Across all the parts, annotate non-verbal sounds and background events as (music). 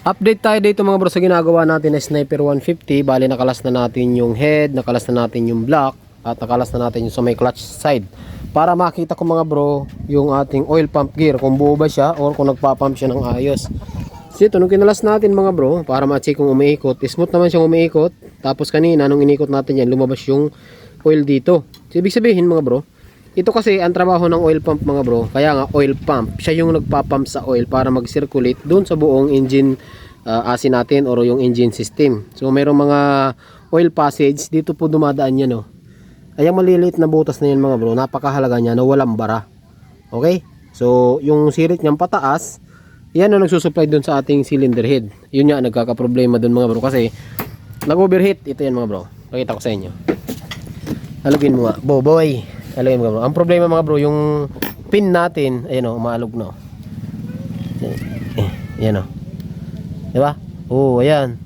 Update tayo dito mga bro sa ginagawa natin na Sniper 150. Bali nakalas na natin yung head, nakalas na natin yung block, at nakalas na natin yung sa may clutch side. Para makita ko mga bro yung ating oil pump gear kung buo ba siya or kung nagpa-pump siya ng ayos. So ito, nung kinalas natin mga bro, para ma-check kung umiikot, smooth naman siyang umiikot. Tapos kanina, nung inikot natin yan, lumabas yung oil dito. So, ibig sabihin mga bro, ito kasi ang trabaho ng oil pump mga bro, kaya nga oil pump, siya yung nagpa-pump sa oil para mag-circulate doon sa buong engine uh, asin natin or yung engine system. So mayroong mga oil passage, dito po dumadaan yan oh. Ay ang maliliit na butas na yan mga bro, napakahalaga niya na walang bara. Okay? So yung sirit niyang pataas, yan ang nagsusupply doon sa ating cylinder head. Yun nga nagkakaproblema doon mga bro kasi nag-overheat. Ito yan mga bro. Pakita ko sa inyo. Halugin mo nga. Boboy. Halugin mo bro. Ang problema mga bro, yung pin natin, ayan o, umaalog na o. Eh, ayan o. Diba? Oo, ayan.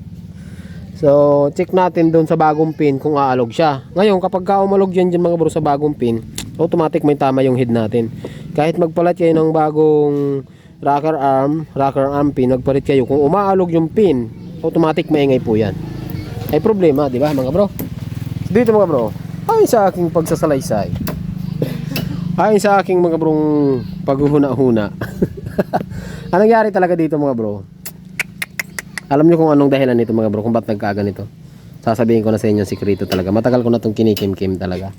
So, check natin doon sa bagong pin kung aalog siya. Ngayon, kapag ka umalog yan dyan mga bro sa bagong pin, automatic may tama yung head natin. Kahit magpalit kayo ng bagong rocker arm, rocker arm pin, magpalit kayo. Kung umaalog yung pin, automatic maingay po yan. Ay problema, di ba mga bro? Dito mga bro, ayon sa aking pagsasalaysay, ayon sa aking mga brong paghuhuna-huna, (laughs) anong nangyari talaga dito mga bro? Alam niyo kung anong dahilan nito mga bro, kung ba't nagkaganito? Sasabihin ko na sa inyo ang sikreto talaga. Matagal ko na itong kinikim-kim talaga.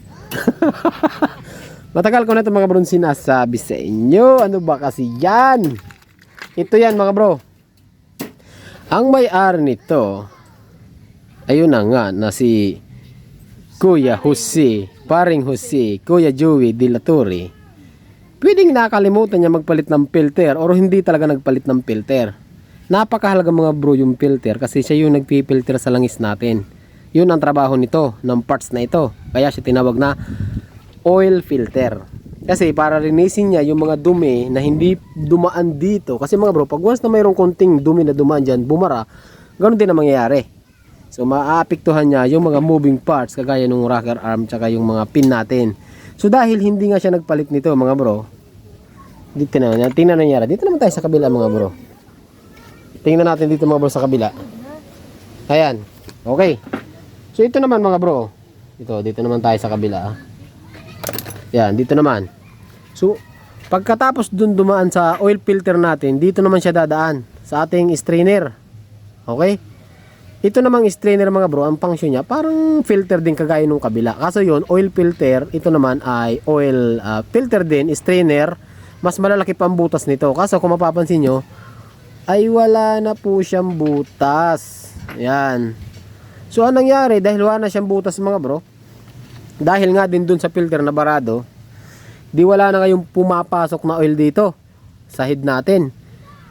(laughs) Matagal ko na itong mga bro sinasabi sa inyo. Ano ba kasi yan? Ito yan mga bro. Ang may-ari nito, ayun na nga na si Kuya Jose, paring Jose, Kuya Joey De La Torre. Pwedeng nakalimutan niya magpalit ng filter or hindi talaga nagpalit ng filter. Napakahalaga mga bro yung filter kasi siya yung nagpipilter sa langis natin. Yun ang trabaho nito, ng parts na ito. Kaya siya tinawag na oil filter. Kasi para linisin niya yung mga dumi na hindi dumaan dito. Kasi mga bro, pag once na mayroong konting dumi na dumaan dyan, bumara, ganun din ang mangyayari. So maaapektuhan niya yung mga moving parts kagaya ng rocker arm tsaka yung mga pin natin. So dahil hindi nga siya nagpalit nito mga bro, dito na, tingnan na nangyari. Dito naman tayo sa kabila mga bro. Tingnan natin dito mga bro sa kabila. Ayan. Okay. So ito naman mga bro. Ito, dito naman tayo sa kabila. ah. Yan, dito naman. So, pagkatapos dun dumaan sa oil filter natin, dito naman siya dadaan sa ating strainer. Okay? Ito namang strainer mga bro, ang function niya, parang filter din kagaya nung kabila. Kaso yun, oil filter, ito naman ay oil ah, filter din, strainer. Mas malalaki pa ang butas nito. Kaso kung mapapansin nyo, ay wala na po siyang butas. Yan. So, anong nangyari? Dahil wala na siyang butas mga bro, dahil nga din dun sa filter na barado, di wala na kayong pumapasok na oil dito sa head natin.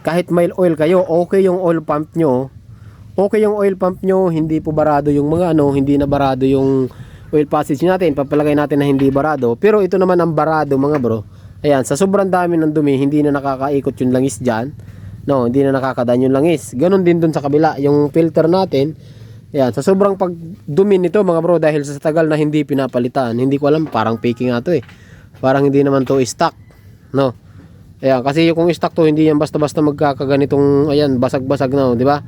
Kahit mild oil kayo, okay yung oil pump nyo. Okay yung oil pump nyo, hindi po barado yung mga ano, hindi na barado yung oil passage natin. Papalagay natin na hindi barado. Pero ito naman ang barado mga bro. Ayan, sa sobrang dami ng dumi, hindi na nakakaikot yung langis dyan. No, hindi na nakakadaan yung langis. Ganon din dun sa kabila. Yung filter natin, Ayan, sa sobrang pagdumi nito mga bro dahil sa tagal na hindi pinapalitan, hindi ko alam, parang fake nga to eh. Parang hindi naman to stock, no? Ayan, kasi kung stock to, hindi yan basta-basta magkakaganitong, ayan, basag-basag na, oh, di ba?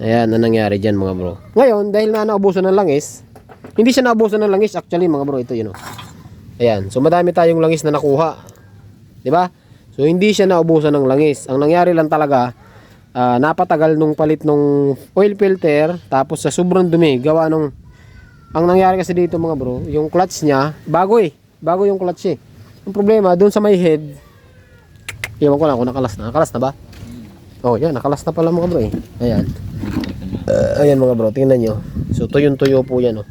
Ayan, na nangyari dyan mga bro. Ngayon, dahil na naubusan ng langis, hindi siya naubusan ng langis actually mga bro, ito yun oh. Ayan, so madami tayong langis na nakuha. Ba? So hindi siya naubusan ng langis. Ang nangyari lang talaga, ah, napatagal nung palit nung oil filter tapos sa sobrang dumi gawa nung ang nangyari kasi dito mga bro yung clutch niya bago eh bago yung clutch eh ang problema doon sa may head iwan ko lang kung nakalas na nakalas na ba oh yan nakalas na pala mga bro eh ayan Ah, ayan mga bro tingnan nyo so tuyong tuyo po yan oh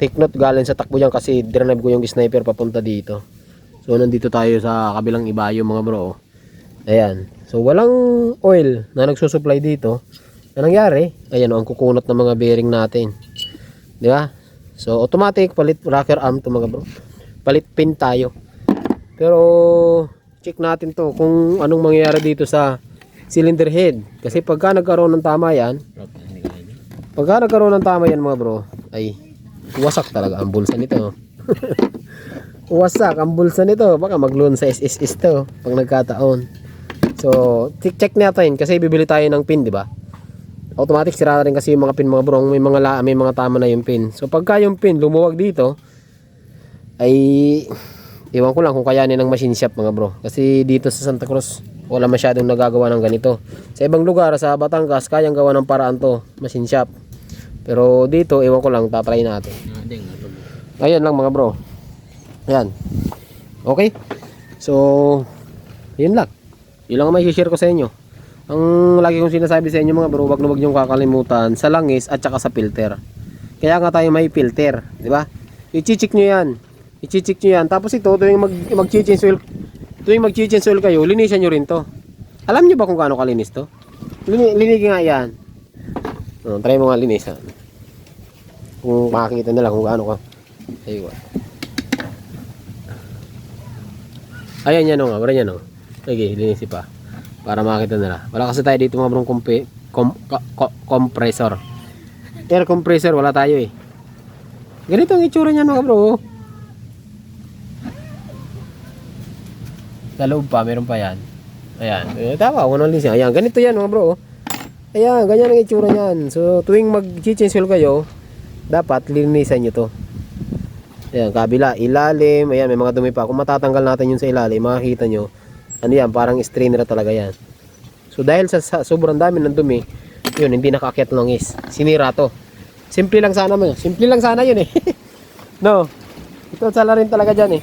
take note galing sa takbo yan kasi drive ko yung sniper papunta dito so nandito tayo sa kabilang ibayo mga bro oh. Ayan. So, walang oil na nagsusupply dito. Ang nangyari, ayan o, ang kukunot ng mga bearing natin. Di ba? So, automatic, palit rocker arm to mga bro. Palit pin tayo. Pero, check natin to kung anong mangyayari dito sa cylinder head. Kasi pagka nagkaroon ng tama yan, pagka nagkaroon ng tama yan mga bro, ay wasak talaga ang bulsa nito. (laughs) wasak ang bulsa nito. Baka magloan sa SSS to pag nagkataon. So, check natin kasi bibili tayo ng pin, di ba? Automatic sira rin kasi yung mga pin mga bro, may mga la, may mga tama na yung pin. So pagka yung pin lumuwag dito ay iwan ko lang kung kayanin ng machine shop mga bro. Kasi dito sa Santa Cruz wala masyadong nagagawa ng ganito. Sa ibang lugar sa Batangas kayang gawa ng paraan to, machine shop. Pero dito iwan ko lang tatry natin. Ayan lang mga bro. Ayan. Okay? So, yun lang. Yun lang ang may share ko sa inyo. Ang lagi kong sinasabi sa inyo mga bro, wag na wag niyong kakalimutan sa langis at saka sa filter. Kaya nga tayo may filter, di ba? I-check niyo 'yan. I-check niyo 'yan. Tapos ito, tuwing mag mag-change oil, tuwing mag-change oil kayo, linisan niyo rin 'to. Alam niyo ba kung gaano kalinis 'to? Lini linig nga 'yan. Oh, try mo nga linisan. Kung makikita nila kung gaano ka. Ayun. Ayan yan o nga, wala yan o. Sige, linisin pa. Para makita nila. Wala kasi tayo dito mga brong kompe, kom, ko- ko- compressor. Air compressor, wala tayo eh. Ganito ang itsura niyan mga bro. Sa loob pa, meron pa yan. Ayan. Eh, tama, unang linisin. Ayan, ganito yan mga bro. Ayan, ganyan ang itsura niyan. So, tuwing mag-change oil kayo, dapat linisan nyo to. Ayan, kabila, ilalim, ayan, may mga dumi pa. Kung matatanggal natin yun sa ilalim, makikita nyo, ano yan, parang strainer talaga yan. So, dahil sa, sa sobrang dami ng dumi, yun, hindi nakaakyat langis. Sinira to. Simple lang sana mo. Simple lang sana yun eh. (laughs) no. Ito sala rin talaga dyan eh.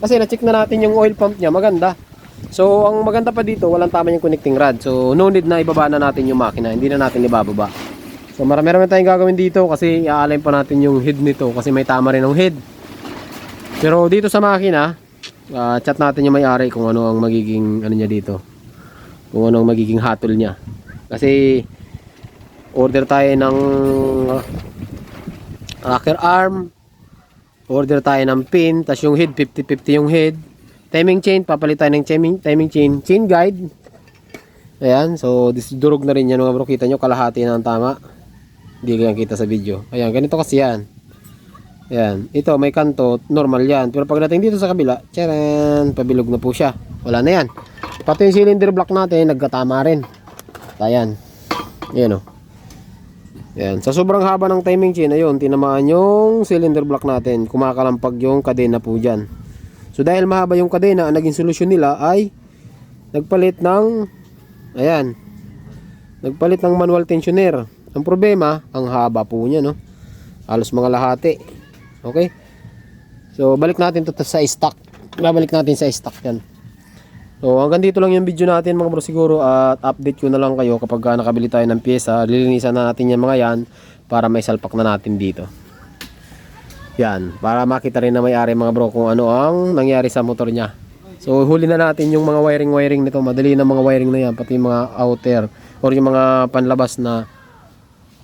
Kasi na-check na natin yung oil pump niya, maganda. So, ang maganda pa dito, walang tama yung connecting rod. So, no need na ibaba na natin yung makina. Hindi na natin ibababa. So, marami-rami tayong gagawin dito kasi i-align pa natin yung head nito kasi may tama rin ng head. Pero dito sa makina, ah, chat natin yung may-ari kung ano ang magiging ano niya dito. Kung ano ang magiging hatol niya. Kasi order tayo ng ah, rocker arm, order tayo ng pin, tas yung head 50-50 yung head. Timing chain, papalit tayo ng timing, timing chain, chain guide. Ayan, so this durog na rin yan mga bro. Kita nyo, kalahati na ang tama. Hindi yan kita sa video. Ayan, ganito kasi yan. Ayan, ito may kanto, normal yan. Pero pagdating dito sa kabila, tcharan, pabilog na po siya. Wala na yan. Pati yung cylinder block natin, nagkatama rin. Ayan. Ayan o. Ayan. Sa sobrang haba ng timing chain, ayun, tinamaan yung cylinder block natin. Kumakalampag yung kadena po dyan. So dahil mahaba yung kadena, ang naging solusyon nila ay nagpalit ng, ayan, nagpalit ng manual tensioner. Ang problema, ang haba po niya, no? Halos mga lahati. Okay? So, balik natin to sa stock. Babalik natin sa stock yan. So, hanggang dito lang yung video natin mga bro siguro at update ko na lang kayo kapag ah, nakabili tayo ng pyesa. Lilinisan na natin yan mga yan para may salpak na natin dito. Yan, para makita rin na may-ari mga bro kung ano ang nangyari sa motor niya. So, huli na natin yung mga wiring-wiring nito. Madali na mga wiring na yan, pati yung mga outer or yung mga panlabas na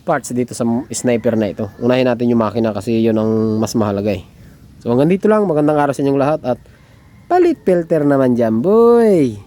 parts dito sa sniper na ito. Unahin natin yung makina kasi yun ang mas mahalaga eh. So hanggang dito lang, magandang araw sa inyong lahat at palit filter naman dyan boy!